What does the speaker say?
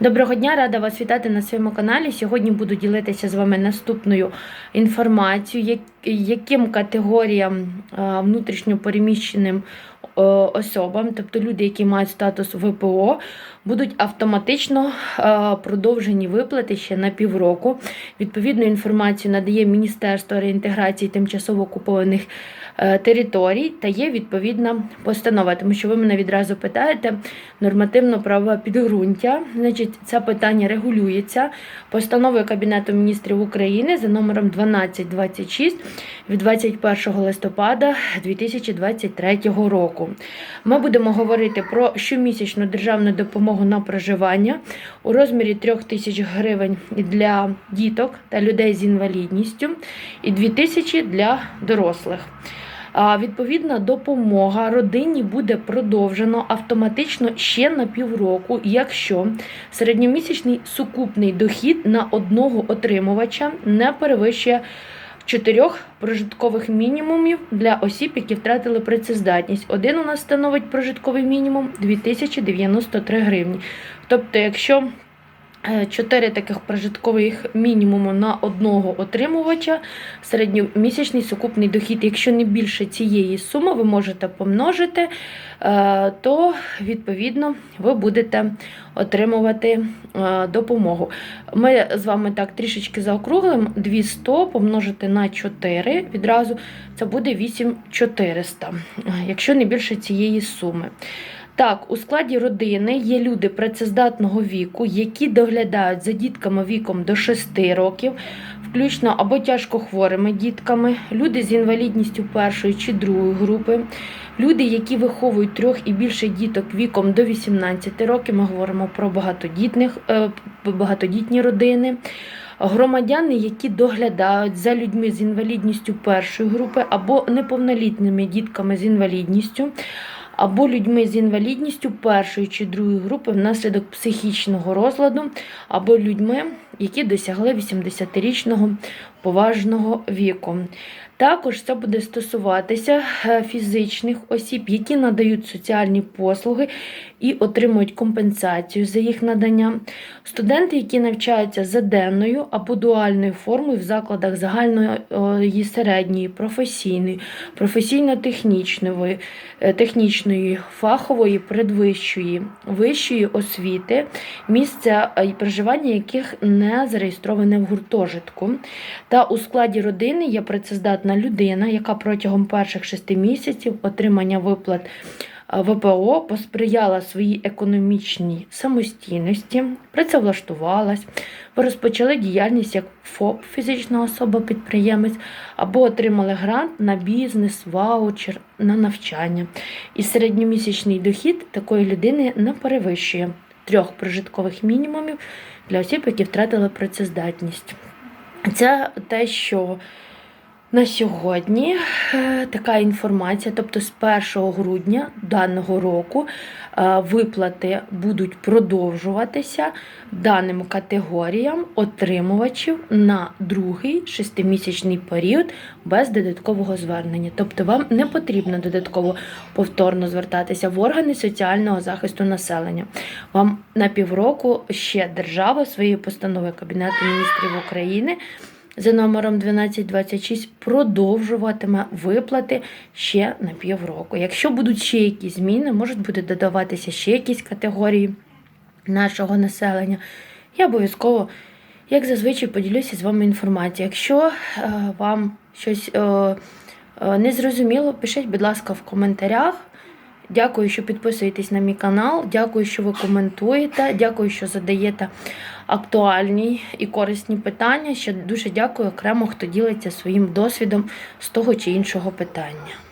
Доброго дня, рада вас вітати на своєму каналі. Сьогодні буду ділитися з вами наступною інформацією, яким категоріям е, внутрішньо переміщеним е, особам, тобто люди, які мають статус ВПО, будуть автоматично е, продовжені виплати ще на півроку. Відповідну інформацію надає Міністерство реінтеграції тимчасово окупованих територій та є відповідна постанова, тому що ви мене відразу питаєте нормативно-правове підґрунтя. Значить, це питання регулюється постановою Кабінету міністрів України за номером 1226 від 21 листопада 2023 року. Ми будемо говорити про щомісячну державну допомогу на проживання у розмірі 3 тисяч гривень для діток та людей з інвалідністю і 2 тисячі для дорослих. Відповідна допомога родині буде продовжено автоматично ще на півроку, якщо середньомісячний сукупний дохід на одного отримувача не перевищує чотирьох прожиткових мінімумів для осіб, які втратили працездатність. Один у нас становить прожитковий мінімум 2093 гривні. Тобто, якщо е, Чотири таких прожиткових мінімуму на одного отримувача, середньомісячний сукупний дохід. Якщо не більше цієї суми, ви можете помножити, е, то відповідно ви будете отримувати е, допомогу. Ми з вами так трішечки заокруглимо 200 помножити на 4, відразу це буде 8400, е, якщо не більше цієї суми. Так, у складі родини є люди працездатного віку, які доглядають за дітками віком до 6 років, включно або тяжко хворими дітками, люди з інвалідністю першої чи другої групи, люди, які виховують трьох і більше діток віком до 18 років. Ми говоримо про багатодітних, е, багатодітні родини. Громадяни, які доглядають за людьми з інвалідністю першої групи або неповнолітніми дітками з інвалідністю, або людьми з інвалідністю першої чи другої групи внаслідок психічного розладу, або людьми, які досягли 80-річного поважного віку. Також це буде стосуватися е, фізичних осіб, які надають соціальні послуги і отримують компенсацію за їх надання. Студенти, які навчаються за денною або дуальною формою в закладах загальної середньої, професійної, професійно-технічної, е, технічної, фахової, предвищої, вищої освіти, місця е, проживання яких не зареєстроване в гуртожитку. Та у складі родини є працездатна людина, яка протягом перших шести місяців отримання виплат е, ВПО посприяла своїй економічній самостійності, працевлаштувалась, розпочали діяльність як ФОП, фізична особа-підприємець, або отримали грант на бізнес, ваучер, на навчання. І середньомісячний дохід такої людини не перевищує трьох прожиткових мінімумів для осіб, які втратили працездатність. Це те, що на сьогодні е, така інформація, тобто з 1 грудня даного року е, виплати будуть продовжуватися даним категоріям отримувачів на другий шестимісячний період без додаткового звернення. Тобто вам не потрібно додатково повторно звертатися в органи соціального захисту населення. Вам на півроку ще держава своєю постановою Кабінету міністрів України за номером 1226 продовжуватиме виплати ще на півроку. Якщо будуть ще якісь зміни, можуть бути додаватися ще якісь категорії нашого населення. Я обов'язково, як зазвичай, поділюся з вами інформацією. Якщо е, вам щось е, е, не зрозуміло, пишіть, будь ласка, в коментарях. Дякую, що підписуєтесь на мій канал. Дякую, що ви коментуєте. Дякую, що задаєте актуальні і корисні питання. Ще дуже дякую окремо, хто ділиться своїм досвідом з того чи іншого питання.